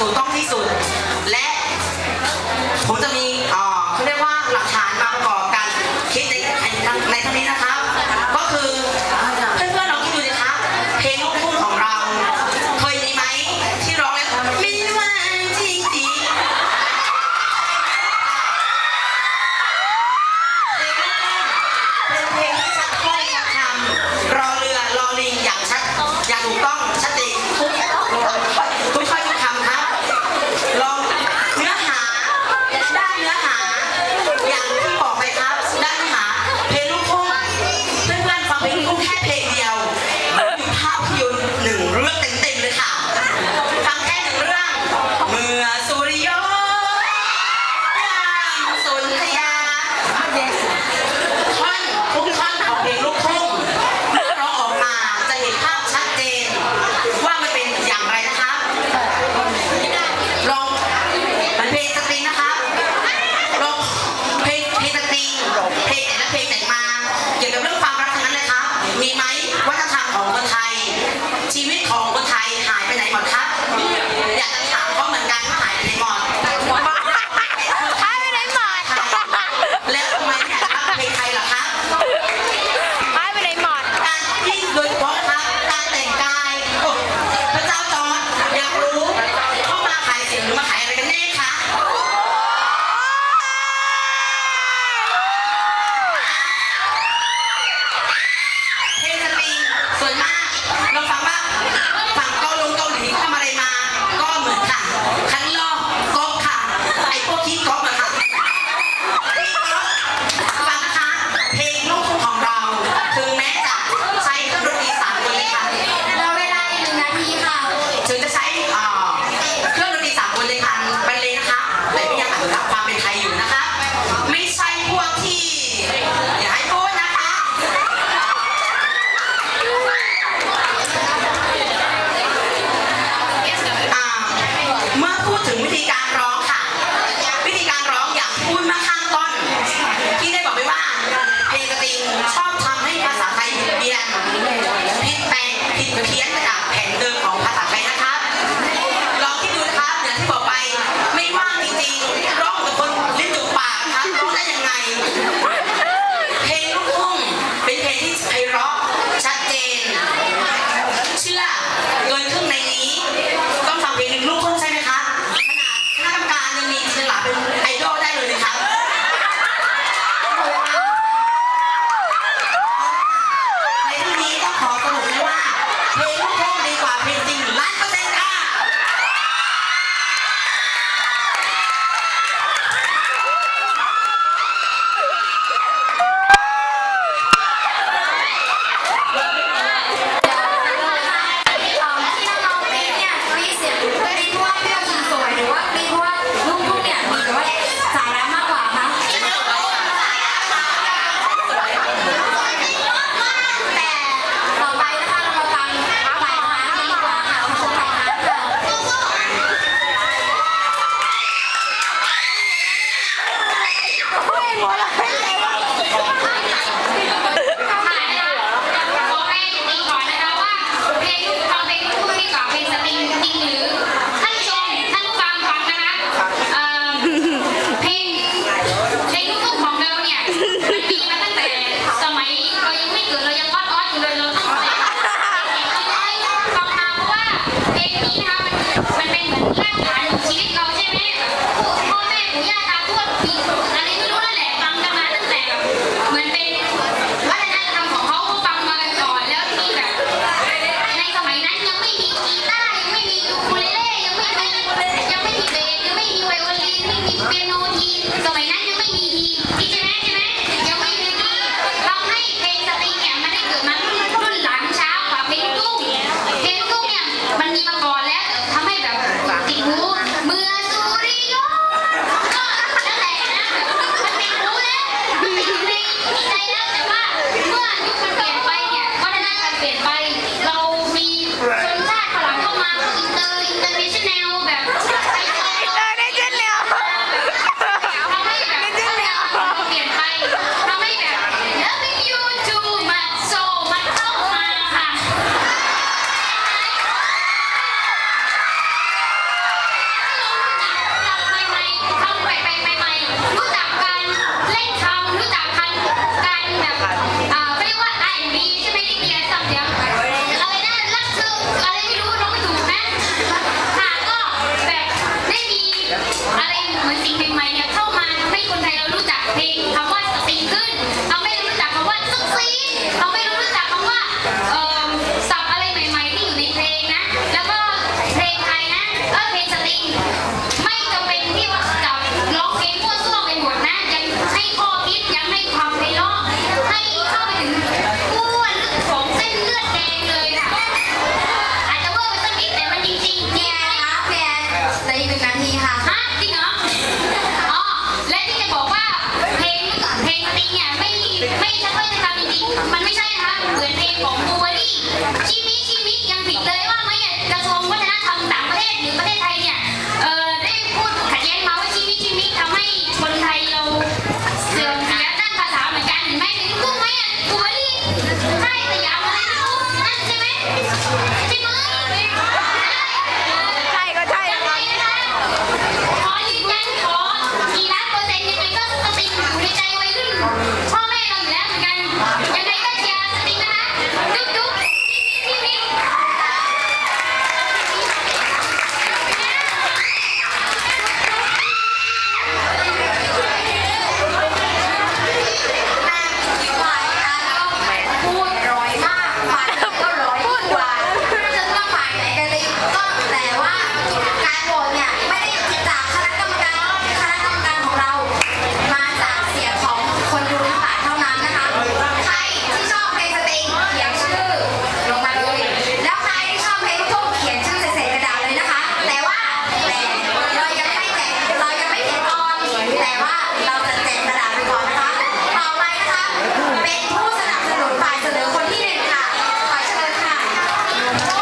ถูกต้องที่สุด และผมจะมีเอ่อเขาเรียกว่าหลักฐานมาประกอบการคิดในในในเท่านี้นะครับ ก็คือเพื่อนๆลองคิดดูสิครับ เพลงลูกทุ่งของเรา เคยมีไหมที่ร้องแล้วไม่ว่าจริงจริงเป็นเพลงที่ชัดถ้อยชัดคำรอเรือรอลิงอย่างชัดอย่างถูกต้องชัดเจนทุกทุกถ้อยายไปไหนหมดครับ อยากจะถามเขาเหมือนกันว่าหาย ถึงจะใช้เครื่องดนตรีสากลเลยคับไปเลยนะคะแต่ก็ยังอนุรักษ์ความเป็นไทยอยู่ 我们。